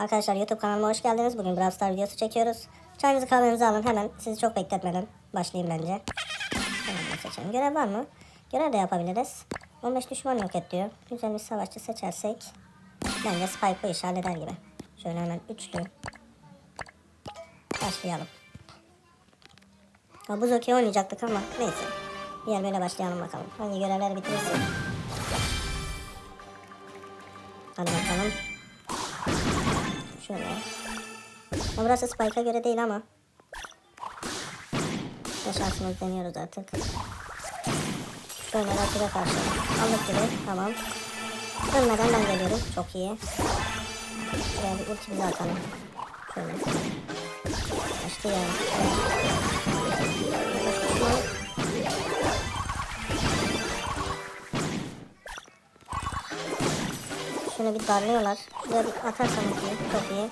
Arkadaşlar YouTube kanalıma hoş geldiniz. Bugün Brawl Stars videosu çekiyoruz. Çayınızı kahvenizi alın hemen. Sizi çok bekletmeden başlayayım bence. Hemen seçelim. Görev var mı? Görev de yapabiliriz. 15 düşman yok et diyor. Güzel bir savaşçı seçersek bence Spike bu işi halleder gibi. Şöyle hemen üçlü. Başlayalım. Ha, buz okey oynayacaktık ama neyse. Diğer böyle başlayalım bakalım. Hangi görevleri bitirirsin? Hadi bakalım. Şöyle. Ha, burası Spike'a göre değil ama. Ya şansımızı deniyoruz artık. Şöyle rakibe karşı. Aldık gibi. Tamam. Ölmeden ben geliyorum. Çok iyi. Şuraya bir ultimizi atalım. Şöyle. Açtı ya. Şöyle bir darlıyorlar. Şuraya bir atarsan iyi. Çok iyi.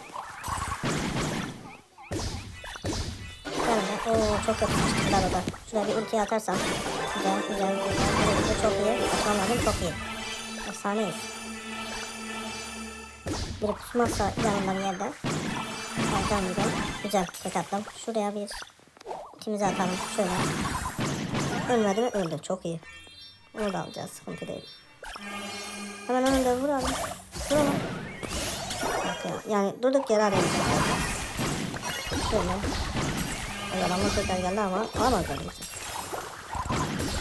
Şöyle. Oo çok yapışmıştılar o da. Şuraya bir ultiye atarsam. Güzel güzel güzel. Böyle çok iyi. Atmam lazım çok iyi. Efsaneyiz. Biri pusmazsa yanından bir yerde. Alacağım bir de. Güzel tek attım. Şuraya bir ultimizi atalım. Şöyle. Ölmedi mi? Öldü. Çok iyi. Onu da alacağız. Sıkıntı değil. Hemen önünde vuralım. Vuralım. Bak ya. Yani durduk yere arayalım. Şöyle. Yalanma tekrar geldi ama alamaz benim için.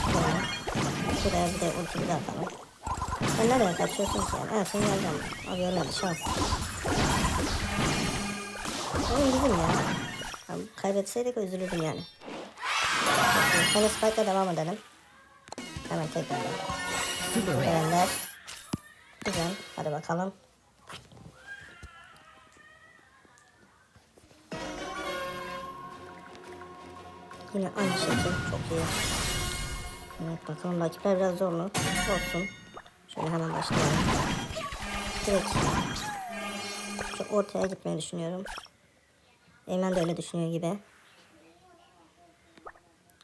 Şöyle. Şuraya bir de ultimi de atalım. Sen nereye kaçıyorsun yani? Evet sen geleceğim. Abi ölmedi şans. Oyun bizim ya. Abi, kaybetseydik üzülürdüm yani. Hani Spike'la devam edelim. Hemen tekrar. Görenler. Güzel. Hadi bakalım. Yine aynı şekil. Çok iyi. Evet bakalım rakipler biraz zorlu. Olsun. Şöyle hemen başlayalım. Direkt şu ortaya gitmeyi düşünüyorum. Eymen de öyle düşünüyor gibi.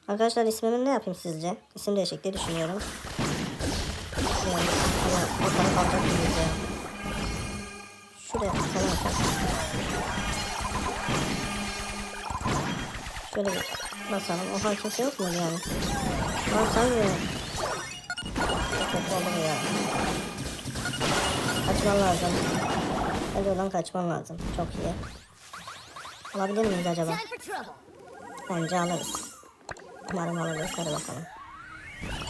Arkadaşlar ismimi ne yapayım sizce? İsim değişikliği düşünüyorum. Kalacak gibi ya. Şuraya falan atalım. Şöyle bir basalım. Oha kimse yok mu yani? Lan sanmıyorum. Çok bu ya. Kaçman lazım. Hadi oradan kaçman lazım. Çok iyi. Alabilir miyiz acaba? Bence alırız. Umarım alırız. Hadi bakalım.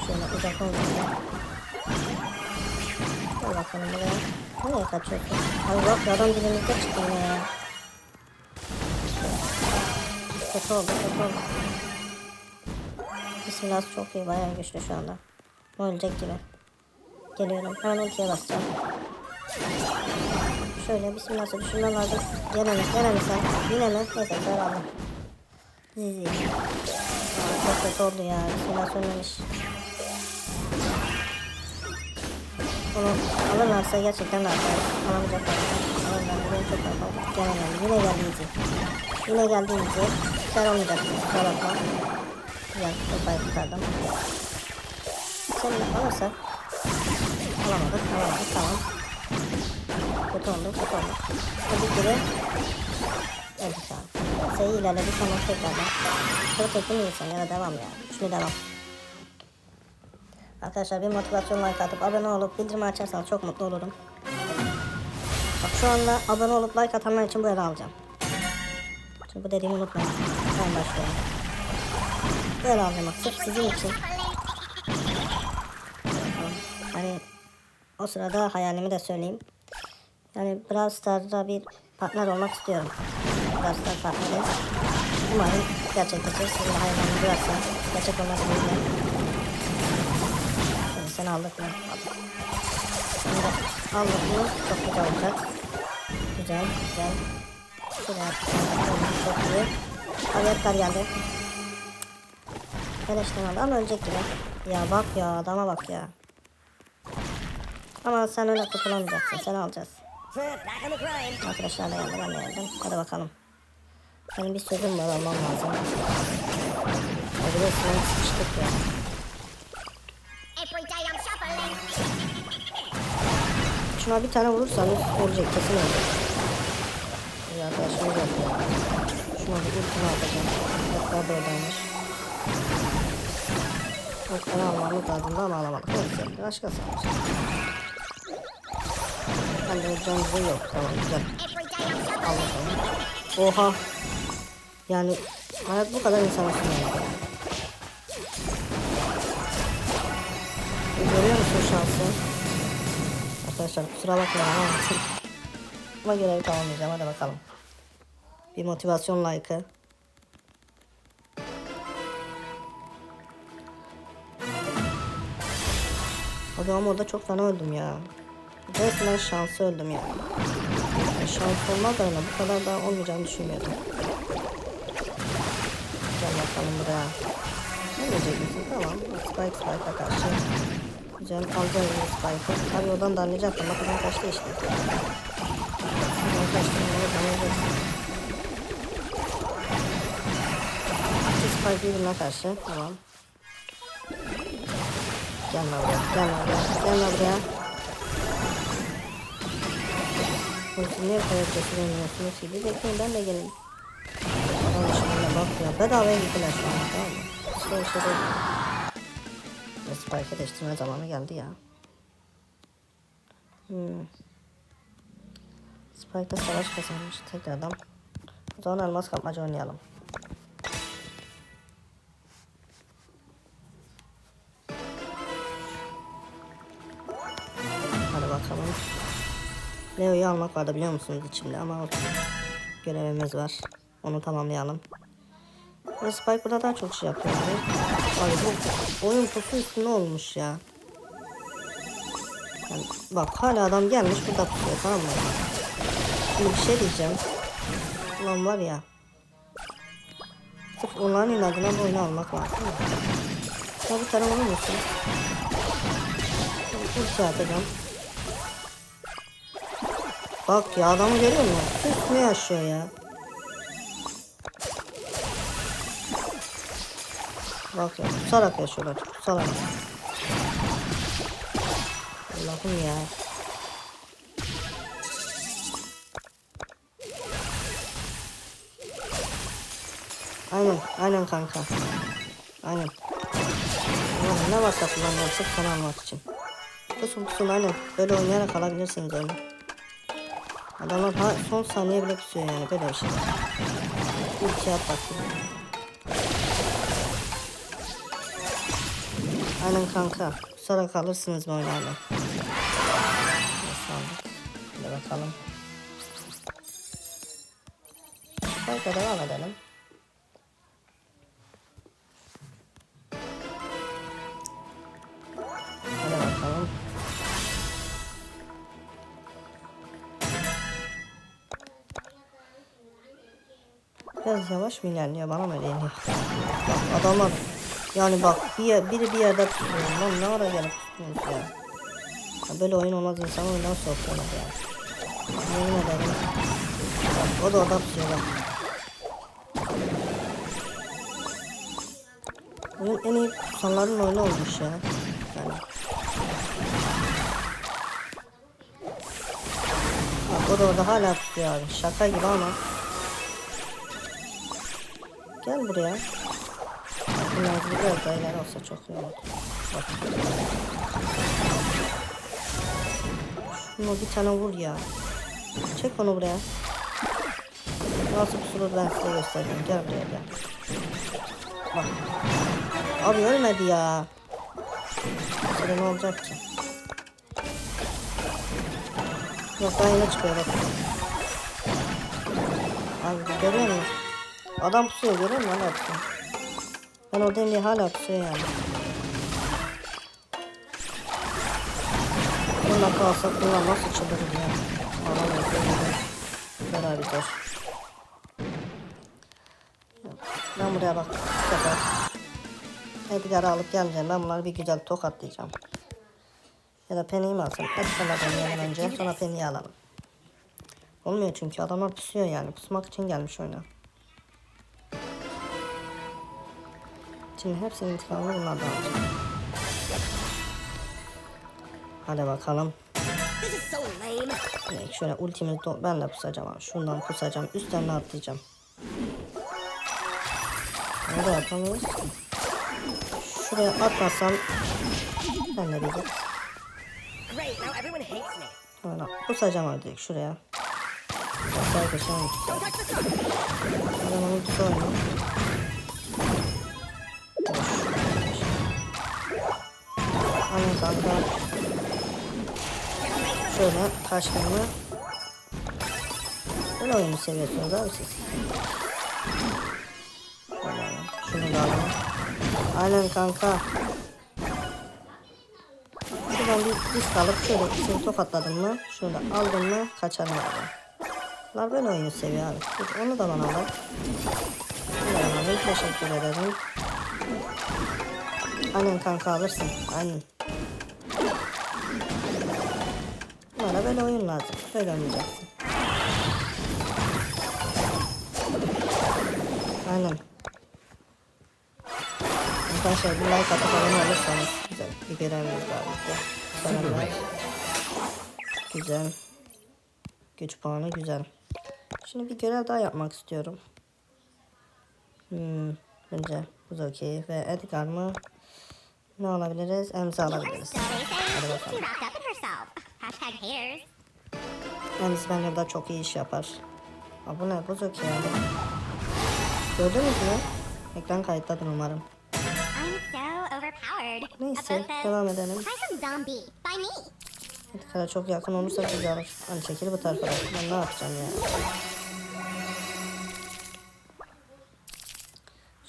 Şöyle uzak olmayalım. Bakalım buraya. Nereye kaçıyorsun? Yok ya adam dilimizde çıktı yine ya. Kötü oldu kötü oldu. Bismillah çok iyi bayağı güçlü şu anda. Ölecek gibi. Geliyorum. Hemen ultiye basacağım. Şöyle bismillah düşünmem lazım. Gene mi? Gene mi sen? Yine mi? Neyse sen aldım. Zizi. Çok kötü oldu ya. Bismillah sönmemiş. Onu alırlarsa gerçekten rahat. Alamayacaklar. Alırlar. Benim çok rahat oldu. Gene geldi. Yine geldi Zizi. Yine geldi Zizi. Sen olmayacak. Kusura bakma. Güzel. Sopayı kurtardım. De alırsak. Alamadık. Alamadık. Tamam. Kötü oldu. Kötü oldu. Hadi geri. Evet şu an. Sayı ilerledik ama tekrardan. Çok tekli miyiz ya da devam ya. Şunu devam. Arkadaşlar bir motivasyon like atıp abone olup bildirimi açarsanız çok mutlu olurum. Bak şu anda abone olup like atanlar için bu ele alacağım. Şimdi bu dediğimi unutmayın. Ben başlıyorum. Bu ele alacağım bak sırf sizin için. Hani o sırada hayalimi de söyleyeyim. Yani Brawl Stars'da bir partner olmak istiyorum. Brawl Stars partneri. Umarım gerçekleşir. Sizin hayaliniz varsa gerçek olmak dileğiyle. Aldık mı? Aldık. Şimdi aldık mı? Çok güzel olacak. Güzel, güzel. Şuraya çok iyi. Avyatlar geldi. Beleşten aldı ama ölecek gibi. Ya bak ya adama bak ya. Ama sen öyle kurtulamayacaksın. Seni alacağız. Arkadaşlar da geldi ben de geldim. Hadi bakalım. Benim bir sözüm var almam lazım. Bir de sıkıştık ya. Every day I'm. Şuna bir tane vurursanız ölecek kesin ölecek. Güzel arkadaşlar geldi. Şuna bir ultimi atacağım. Hatta buradaymış. Yok onu almamız lazımdı ama alamadık. Neyse başka sanmış. Ben de canımızı yok. Tamam güzel. Allah'ım. Oha. Yani hayat bu kadar insana sunuyor. Şansı? Arkadaşlar kusura bakmayın ama ama görevi tamamlayacağım hadi bakalım. Bir motivasyon like'ı. Abi ama orada çok fena öldüm ya. Resmen şansı öldüm ya. ya şans olmaz öyle bu kadar da olmayacağını düşünmüyordum. Gel bakalım buraya. Ne diyecek misin? Tamam. Spike Spike'a karşı. Güzel alacağım yine Spike'ı. Abi oradan darlayacaktım. Bak oradan kaçtı işte. Oradan kaçtı. Spike birbirine karşı. Tamam. Gel lan buraya. Gel lan buraya. Gel lan buraya. Siz niye kadar ki? Bir bekleyin ben de geleyim. Adam dışarıda bak ya. Bedavaya gittiler şu an tamam mı? İşte işte değil. Değiştirme zamanı geldi ya. Hmm. Spike'da savaş kazanmış tekrardan. O zaman elmas kapmaca oynayalım. Hadi bakalım. Leo'yu almak vardı biliyor musunuz içimde ama. Görevimiz var. Onu tamamlayalım. Ve Spike burada daha çok şey yapıyor. Abi, bu oyun pusu üstüne olmuş ya. Yani bak hala adam gelmiş burada pusuyor tamam mı? Şimdi bir şey diyeceğim. Ulan var ya. Sırf onların inadına bu oyunu almak lazım. Ya bir tane olur musun? Ulti atacağım. Bak ya adamı görüyor musun? Üstüne yaşıyor ya. Bak ya kusarak yaşıyorlar kusarak. Allah'ım ya. Aynen, aynen kanka. Aynen. Ulan ne varsa kullanacağım sırf sana almak için. Kusun kusun aynen. Böyle oynayarak alabilirsiniz oyunu. Adamlar son saniye bile kusuyor yani böyle bir şey. Bir şey at bakayım. Aynen kanka. Sonra kalırsınız böyle oylarla. Sağlık. Hadi bakalım. Kanka devam edelim. Hadi bakalım. Biraz yavaş mı ilerliyor bana mı öyle geliyor? Bak adamlar yani bak bir biri bir yerde tutuyor. Lan ne ara gelip tutuyorsunuz ya. ya. Böyle oyun olmaz insan oyundan soğutuyorlar ya. Yemin ederim. Bak o da orada tutuyor bak. Oyun en iyi insanların oyunu olmuş ya. Yani. Bak o da orada hala tutuyor abi. Şaka gibi ama. Gel buraya. Daha ileri olsa çok iyi olur. Şunu bir tane vur ya. Çek onu buraya. Nasıl pusulur ben size göstereceğim. Gel buraya gel. Bak. Abi ölmedi ya. Sonra ne olacak ki? Yok daha yine çıkıyor bak. Abi görüyor musun? Adam pusuyor görüyor musun? Pusuyor. Ben oradayım diye hala pusuyor yani. Bununla kalsa bununla nasıl çıldırır ya? Ver abi dur. Ben buraya bak. Bu sefer. Edgar'ı alıp geleceğim. Ben bunları bir güzel tokatlayacağım. Ya da Penny'i mi alsam? Edgar'la deneyelim önce. Sonra Penny'i alalım. Olmuyor çünkü adamlar pusuyor yani. Pusmak için gelmiş oyuna. Şimdi hepsinin intikamını bunlardan alacağım. Hadi bakalım. Evet, şöyle ultimi ben de pusacağım abi. Şundan pusacağım. Üstlerine atlayacağım. Ne de yapamıyoruz. Şuraya atmasam ben hates me. Böyle kusacağım artık şuraya. Bak arkadaşlar Don't touch Aynen kanka. Şöyle kaçtığımı. Böyle oyunu seviyorsunuz abi siz. Şunu da alalım. Aynen kanka. Şuradan bir disk alıp şöyle ikisini tokatladım mı? Şunu da aldım mı kaçarım abi. Bunlar böyle oyunu seviyor abi. Onu da bana bak. Teşekkür ederim. Aynen kanka alırsın. Aynen. Bana böyle oyun lazım. Böyle oynayacaksın. Aynen. Arkadaşlar bir like atıp abone olursanız güzel bir görevimiz var burada. Selamlar. Güzel. Güç puanı güzel. Şimdi bir görev daha yapmak istiyorum. Hmm, bence bu okey. Ve Edgar mı? Ne alabiliriz? Emza alabiliriz. Hadi bakalım. too wrapped up in herself. Hashtag haters. Emz bence de çok iyi iş yapar. Aa, bu ne? Bu okey yani. Gördünüz mü? Ekran kayıttadır umarım. Neyse devam edelim. Me. Edgar'a çok yakın olursa güzel olur. Hani çekil bu tarafa. Ben ne yapacağım ya?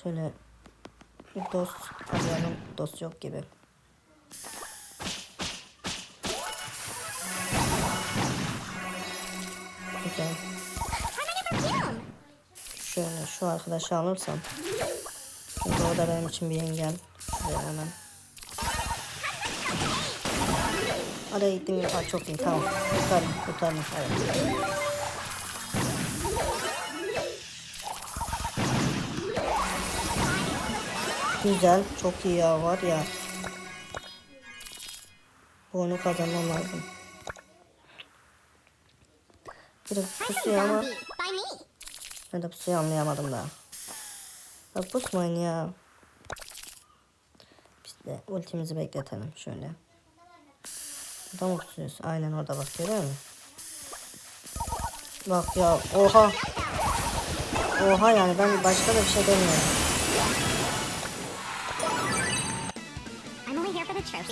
Şöyle dost arayalım. Dost yok gibi. Güzel. Şöyle şu arkadaşı alırsam. Çünkü o da benim için bir engel. Şuraya hemen. Hadi gittim. Aa, çok iyi tamam. Kurtardım kurtardım. Evet. Güzel. Çok iyi ya var ya. Bu oyunu kazanmam lazım. Biraz pusuyor ama. Ben de pusuyu anlayamadım daha. Ya pusmayın ya. Biz de ultimizi bekletelim şöyle. Burada mı pusuyorsun? Aynen orada bak görüyor musun? Bak ya oha. Oha yani ben başka da bir şey demiyorum.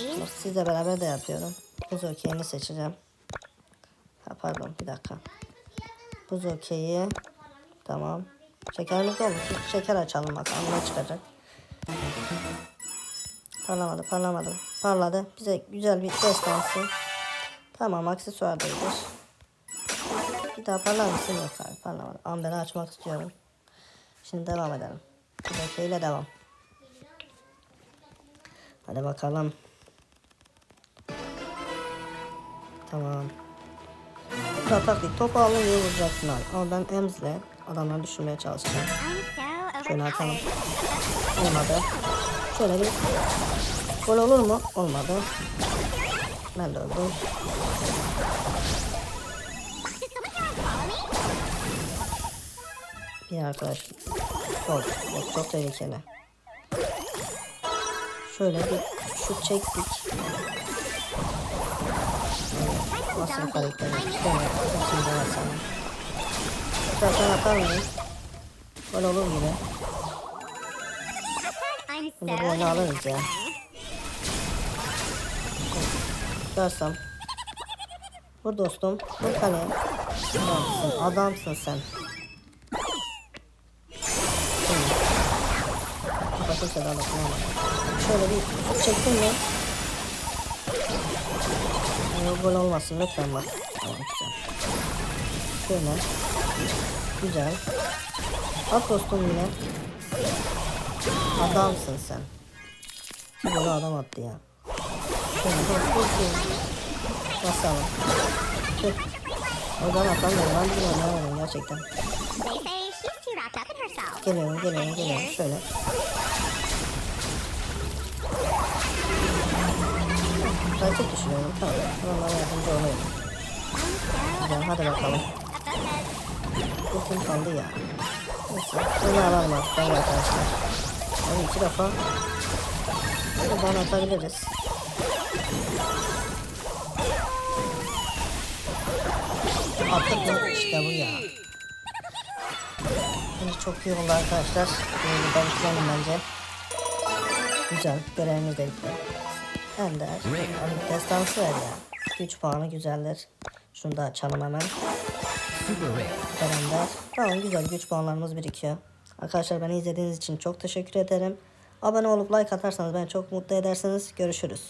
Bak sizle beraber de yapıyorum. Buz okeyini seçeceğim. Ha, pardon bir dakika. Buz okeyi. Tamam. Şekerimiz olmuş. Şeker açalım bakalım ne çıkacak. Parlamadı parlamadı. Parladı. Bize güzel bir destansı. Tamam aksesuar da. Bir daha parlar mısın? Yok hayır parlamadı. Amberi açmak istiyorum. Şimdi devam edelim. Buz okeyiyle devam. Hadi bakalım. Tamam. Burada taktik topu alın diye vuracaksın abi. Ama ben Ems'le adamları düşürmeye çalışacağım. Şöyle atalım. Olmadı. Şöyle bir gol olur mu? Olmadı. Ben de öldüm. Bir arkadaş. Çok, çok, çok tehlikeli. Şöyle bir şut çektik. Nasıl? By me. Şöyle hepsini de basalım. Zaten atar mıyım? Gol olur. I'm so Bunu bu alırız ya. Tutarsam. Vur dostum. Vur kaleye. Adamsın. Adamsın sen. Şimdi. Kapatırsa da dokunamam. Şöyle bir şut çektin mi? Yok gol olmasın lütfen bak. Tamam güzel. Şöyle. Güzel. At dostum yine. Adamsın sen. Bir golü adam attı ya. Şöyle dur. Basalım. Tüh. Oradan atamıyorum. Ben gerçekten. Wrapped up in herself. Geliyorum geliyorum geliyorum. Şöyle. Pratik düşünüyorum. Tamam. Onlara yardımcı olayım. Güzel hadi bakalım. the Ultim kaldı ya. Neyse. Bunu alalım artık ben arkadaşlar. Onu iki defa buradan atabiliriz. Attık mı? İşte bu ya. Şimdi çok iyi oldu arkadaşlar. Ben bitirelim bence. Güzel. Görevimiz de bitti. Ender. Destansı ver ya. 3 puanı güzeldir. Şunu da açalım hemen. Ender. Tamam güzel güç puanlarımız birikiyor. Arkadaşlar beni izlediğiniz için çok teşekkür ederim. Abone olup like atarsanız beni çok mutlu edersiniz. Görüşürüz.